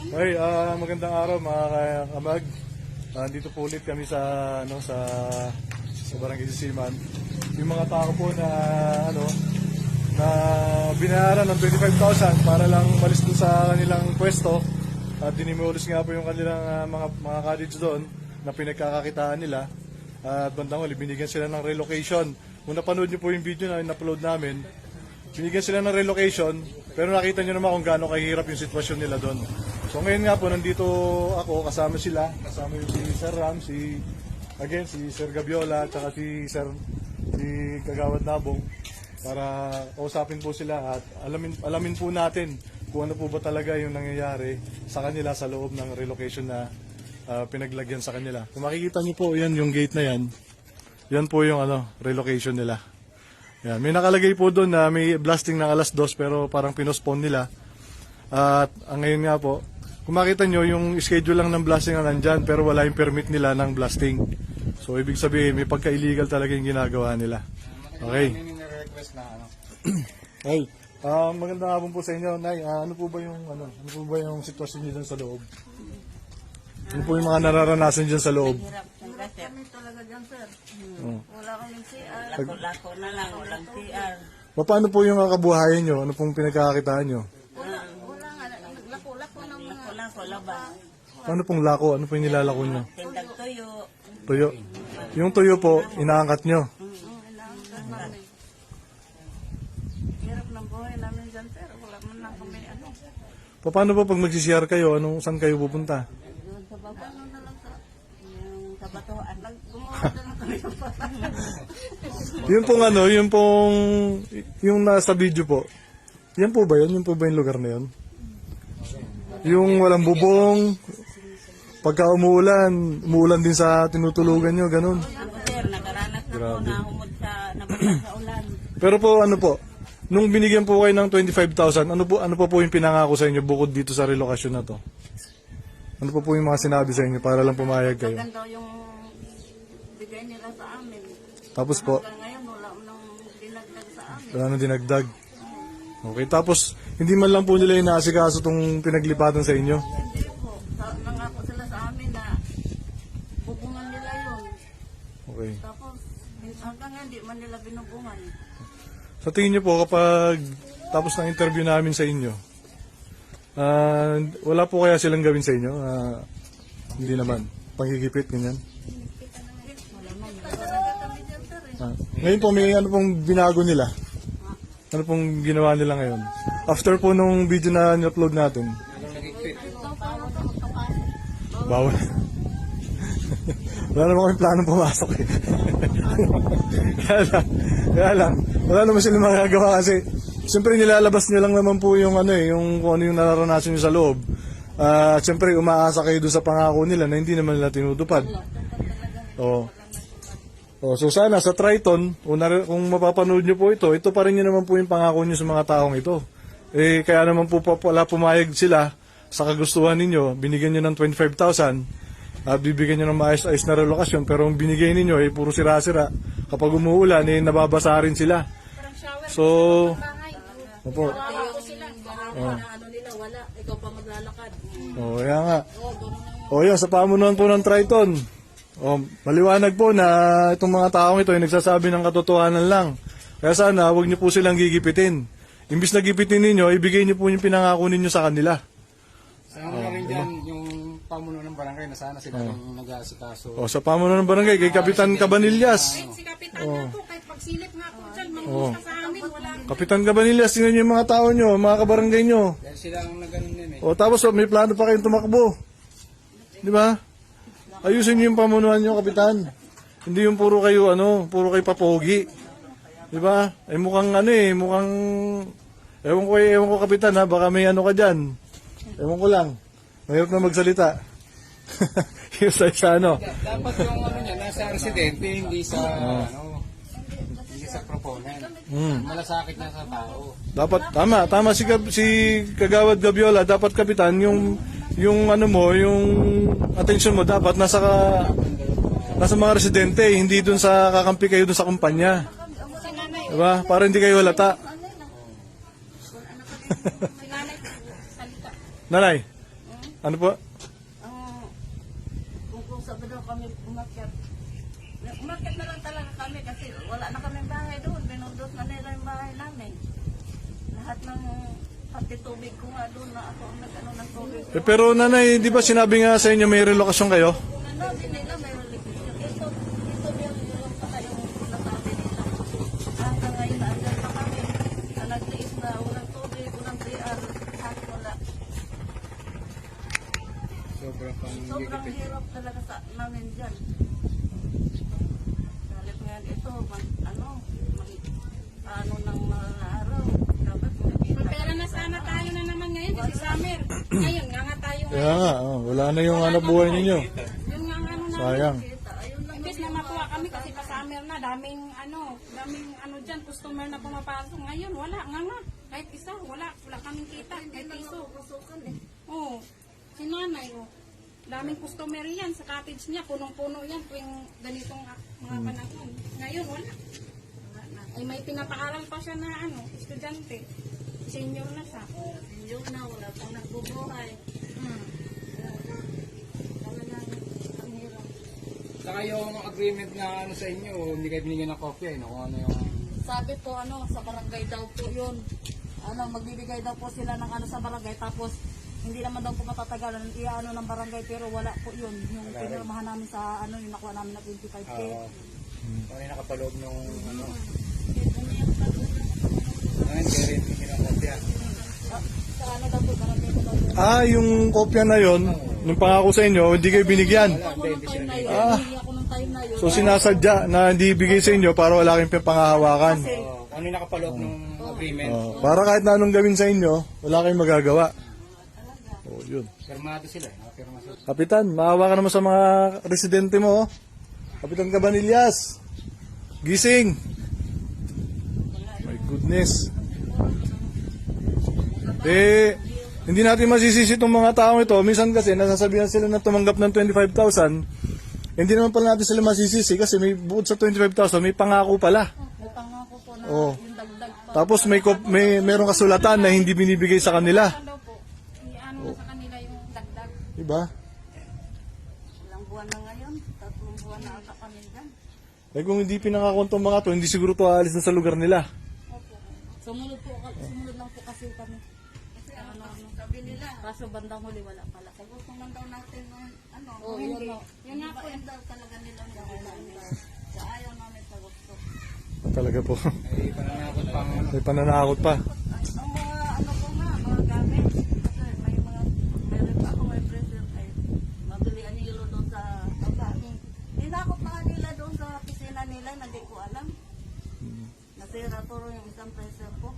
Okay, ah, magandang araw mga ka- kamag. Ah, dito po ulit kami sa ano sa sa Barangay Sisiman. Yung mga tao po na ano na binayaran ng 25,000 para lang malis sa kanilang pwesto at dinimulis nga po yung kanilang ah, mga mga cottage doon na pinagkakakitaan nila. At bandang huli, binigyan sila ng relocation. Kung napanood niyo po yung video na in-upload namin, binigyan sila ng relocation, pero nakita nyo naman kung gaano kahirap yung sitwasyon nila doon. So ngayon nga po, nandito ako, kasama sila, kasama yung si Sir Ram, si, again, si Sir Gabiola, at si Sir, si Kagawad Nabong, para kausapin po sila at alamin, alamin po natin kung ano po ba talaga yung nangyayari sa kanila sa loob ng relocation na ah, pinaglagyan sa kanila. Kung makikita niyo po, yan yung gate na yan, yan po yung ano, relocation nila. Yan. May nakalagay po doon na may blasting ng alas 2 pero parang pinospone nila. At ang ngayon nga po, kung makita nyo, yung schedule lang ng blasting na nandyan pero wala yung permit nila ng blasting. So ibig sabihin, may pagka-illegal talaga yung ginagawa nila. Okay. May nire-request na ano. Hey, ah magandang hapon po sa inyo. Nay, ah, ano po ba yung ano, ano po ba yung sitwasyon niyo dyan sa loob? Ano po yung mga nararanasan dyan sa loob? Kami talaga dyan, sir. Oh. Wala kaming CR. Lako-lako na lang, walang CR. Paano po yung kakabuhayan nyo? Ano pong pinagkakakitaan nyo? Wala, nga. Ng mga... Lako-lako, labas. Paano pong lako? Ano po yung nilalako nyo? Tindag tuyo. Tuyo. Yung tuyo po, inaangkat nyo. Hirap ng buhay namin dyan, sir. Wala man lang kami ano. Paano po pag magsisiyar kayo? Anong, saan kayo pupunta? Doon sa baba, Ano na lang sa... yung sa batuan. Gumawa na lang kami ng parang. Yung pong ano, yung pong, yung nasa video po. Yan po ba yun? Yung po ba yung lugar na yun? Yung walang bubong, pagka umuulan, umuulan din sa tinutulugan nyo, ganun. Ako sir, nakaranas na po na humod sa nabasa sa ulan. Pero po ano po, nung binigyan po kayo ng 25,000, ano po ano pa po yung pinangako sa inyo bukod dito sa relocation na to? Ano po po yung mga sinabi sa inyo para lang pumayag kayo? Ganito yung bigay nila sa amin. Tapos po, Hanggang ngayon, wala nang dinagdag sa amin. wala nang dinagdag. Okay, tapos hindi man lang po nila inaasikaso itong pinaglipatan sa inyo. Hindi po. Sa, nangako sila sa amin na bubungan nila yun. Okay. Tapos, hanggang ngayon, di man nila binubungan. Sa tingin niyo po kapag tapos ng interview namin sa inyo, ah, wala po kaya silang gawin sa inyo? Ah, hindi naman. Panghigipit, ganyan. Ah, ngayon po, may ano pong binago nila? Ano pong ginawa nila ngayon? After po nung video na ni-upload natin, bawal. wala naman kami plano pumasok eh. kaya lang, kaya lang, wala naman sila magagawa kasi siyempre nilalabas nyo lang naman po yung ano eh, yung kung ano yung nararanasan nyo sa loob. Ah, siyempre umaasa kayo doon sa pangako nila na hindi naman nila tinutupad. Oo. Oh, so sana sa Triton, nar- kung mapapanood nyo po ito, ito pa rin yun naman po yung pangako nyo sa mga taong ito. Eh, kaya naman po pa- wala pumayag sila sa kagustuhan ninyo, binigyan nyo ng 25,000, at bibigyan nyo ng maayos-ayos na relokasyon, pero ang binigay ninyo, eh, puro sira-sira. Kapag umuulan, eh, nababasa rin sila. So, opo. ano. Ikaw pa maglalakad. Oh, kaya nga. O yun, sa pamunuan po ng Triton. O, maliwanag po na itong mga taong ito ay nagsasabi ng katotohanan lang. Kaya sana, huwag niyo po silang gigipitin. Imbis na gipitin ninyo, ibigay niyo po yung pinangako ninyo sa kanila. Sana na rin dyan yung pamuno ng barangay na sana sila yung nag-aasikaso. O, sa pamunuan ng barangay, kay Kapitan Cabanillas. Si Kapitan nga po, kahit pagsilip nga po dyan, manggusta sa amin, wala. Kapitan Cabanillas, tingnan niyo yung mga tao nyo, mga kabarangay nyo. Dahil sila ang naganon din eh. O, tapos oh, may plano pa kayong tumakbo. Di ba? Ayusin niyo yung pamunuan nyo, Kapitan. Hindi yung puro kayo, ano, puro kayo papogi. Di ba? Eh mukhang ano eh, mukhang... Ewan ko eh, ewan ko, Kapitan ha, baka may ano ka dyan. Ewan ko lang. Mahirap na magsalita. yung sa, sa ano. Dapat yung ano niya, nasa residente, hindi sa ano, hindi sa proponent. Malasakit na sa tao. Dapat, tama, tama si, si Kagawad Gabiola, dapat Kapitan, yung, yung ano mo, yung attention mo, dapat nasa ka, nasa mga residente, hindi dun sa kakampi kayo dun sa kumpanya. Diba? Para hindi kayo halata. Nanay, Ano po? Kung sabi daw kami umakyat. Umakyat na lang talaga kami kasi wala na kaming bahay doon. Binundot na nila yung bahay namin. Lahat ng pati tubig ko nga doon na ako ang nag-ano ng tubig. Eh, pero nanay, di ba sinabi nga sa inyo may relokasyon kayo? Ano, din nila may religion. Ito, ito yung yung pala yung nasabi nila. Hanggang ngayon na andyan pa kami. Na nagtiis na walang tubig, walang PR. Lahat wala. Sobrang pang Sobrang hirap talaga sa namin dyan. Galit nga ito, mag, Kaya nga, oh, wala na yung hanap buhay ninyo. Yung nga nga ano na. Sayang. Imbes na matuwa kami kasi pa summer na, daming ano, daming ano dyan, customer na pumapasok. Ngayon, wala nga nga. Kahit isa, wala. Wala kaming kita. Kahit iso. Eh. Oo. Si nanay, oh. Daming customer yan sa cottage niya. Punong-puno yan tuwing ganitong mga panahon. Ngayon, wala. Ay may pinapaaral pa siya na ano, estudyante. Senior na siya. Yun na, wala pang nagbubuhay. Hmm. Talagang ang hirap. Saka yung agreement na ano sa inyo, hindi kayo binigyan ng kopya, eh, no? Kung ano yung... Sabi po ano, sa barangay daw po yun. Ano, magbibigay daw po sila ng ano sa barangay tapos hindi naman daw po matatagalan iaano ng barangay pero wala po yun. Yung pinirmahan namin sa ano, yung nakuha namin na 25k. Uh, Kung ano yung nakapaloob nung ano. Ngayon, kaya rin binigyan ng kopya. Ah, sa ano daw po, barangay ko daw po. Ah, yung kopya na yon, nung pangako sa inyo, hindi kayo binigyan. Ah. So sinasadya na hindi ibigay sa inyo para wala kayong pangahawakan. Kasi, Oh, ano yung nakapaloob nung agreement. Oh, para kahit na anong gawin sa inyo, wala kayong magagawa. Oh, yun. Firmado sila, eh. sila. Kapitan, maawa ka naman sa mga residente mo. oh. Kapitan Cabanillas. Gising. My goodness. Eh, hindi natin masisisi itong mga taong ito. Minsan kasi nasasabihan sila na tumanggap ng 25,000. Hindi naman pala natin sila masisisi kasi may bukod sa 25,000, may pangako pala. may pangako po na Oh. yung dagdag pa. Tapos may, may merong kasulatan na hindi binibigay sa kanila. Ano daw po, i-ano na sa kanila yung dagdag. Diba? Ilang buwan na ngayon, tatlong buwan na ata kami dyan. Eh kung hindi pinangakon tong mga to, hindi siguro to aalis na sa lugar nila. Sumunod po, sumunod lang po kasi kami. Kaso bandang huli wala pala. Sabi ko man daw natin ng ano, oh, hindi. Yun nga po. Ibain daw talaga nila ang gawin namin. Sa ayaw namin sa gusto. Talaga po. Ay, pananakot pang ano. May pananakot pa. Ang mga ano ko nga, mga gamit. Kasi may mga, meron pa ako may pressure ay mabili ang hilo doon sa baba. Hinakot na nila doon sa pisina nila, na di ko alam. Nasira turo yung isang pressure ko.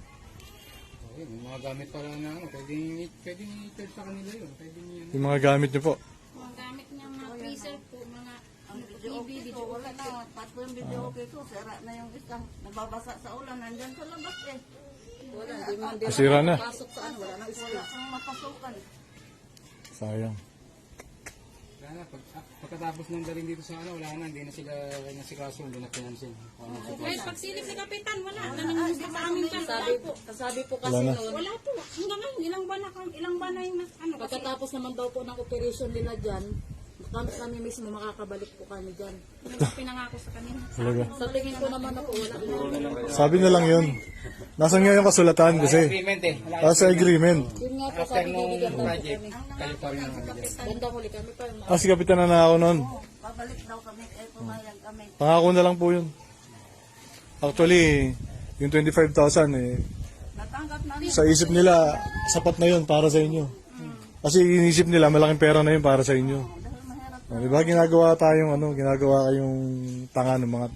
Oh, yun, yung mga gamit pala na ano, pwedeng, pwedeng i-tell sa kanila yun. Pwedeng yun. Yung mga gamit niyo po. Mga gamit niya, mga freezer po, mga Ang video TV, okay ko, video wala na. Tatlo yung video okay ko, sira na yung isa. Nagbabasa sa ulan, nandyan sa labas eh. Wala, di man din Nasira na. pasok sa ano, wala nang Wala kang mapasukan. Sayang. Wala na, pag, ah, pagkatapos ng galing dito sa ano, wala na, hindi na sila nasikaso, hindi na pinansin. Ano, Kahit pagsilip ni Kapitan, wala. Ganun yung sa amin dyan. Wala Sabi po. po, sabi po Wala kasi na. noon, Wala po. Hanggang ngayon, ilang ba na, ilang ba na yung ano, kasi pagkatapos naman daw po ng operation nila dyan, kami, kami mismo makakabalik po kami dyan. pinangako sa kanila. Talaga. Sa tingin ko naman ako, wala. Sabi na lang yun. Nasaan nga yung kasulatan kasi? agreement eh. Wala Ah, sa agreement. Yun nga po, After sabi nung bibigyan daw po project, kami. kayo pa rin ang nabigyan. Ganda huli kami pa. Ah, si Kapitan na ako noon. Babalik daw kami, eh pumayag kami. Pangako na lang po yun. Actually, yung 25,000 eh, Natanggap namin. sa isip nila, sapat na yun para sa inyo. Kasi inisip nila, malaking pera na yun para sa inyo. Oh, di ba ginagawa tayong ano, ginagawa kayong tanga ng mga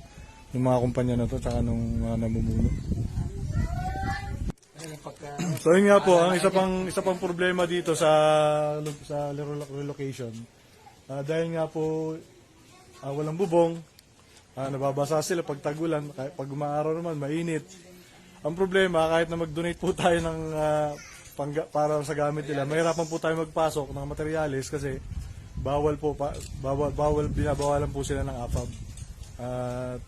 ng mga kumpanya na to tsaka ng mga namumuno. So yun nga po, ang isa pang isa pang problema dito sa sa relo- relocation. Ah, dahil nga po ah, walang bubong, ah, nababasa sila pag tagulan, pag umaaraw naman mainit. Ang problema kahit na mag-donate po tayo ng ah, pangga- para sa gamit nila, mahirapan po tayo magpasok ng materyales kasi bawal po pa, bawal bawal binabawalan po sila ng AFAB. At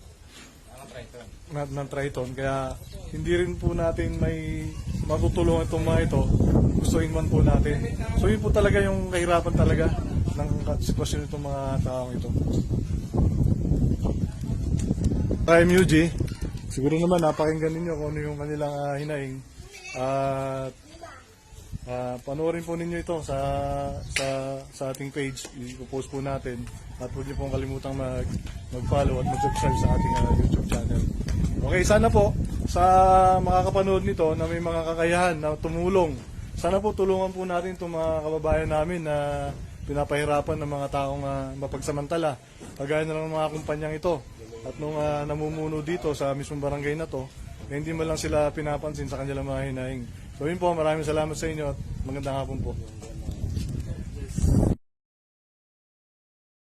Triton. na, ng Triton. Kaya hindi rin po natin may matutulungan itong mga ito. Gustuin man po natin. So yun po talaga yung kahirapan talaga ng sitwasyon itong mga taong ito. Time UG, siguro naman napakinggan ninyo kung ano yung kanilang ah, hinaing. At Ah, panoorin po ninyo ito sa sa sa ating page. I-post po natin. At huwag niyo pong kalimutang mag, mag-follow at mag-subscribe sa ating ah, YouTube channel. Okay, sana po sa makakapanood nito na may mga kakayahan na tumulong. Sana po tulungan po natin itong mga kababayan namin na pinapahirapan ng mga taong ah, mapagsamantala. Kagaya na lang ng mga kumpanyang ito. At nung ah, namumuno dito sa mismong barangay na to, eh, hindi man lang sila pinapansin sa kanilang mga hinaing. So yun po, maraming salamat sa inyo at magandang hapon po.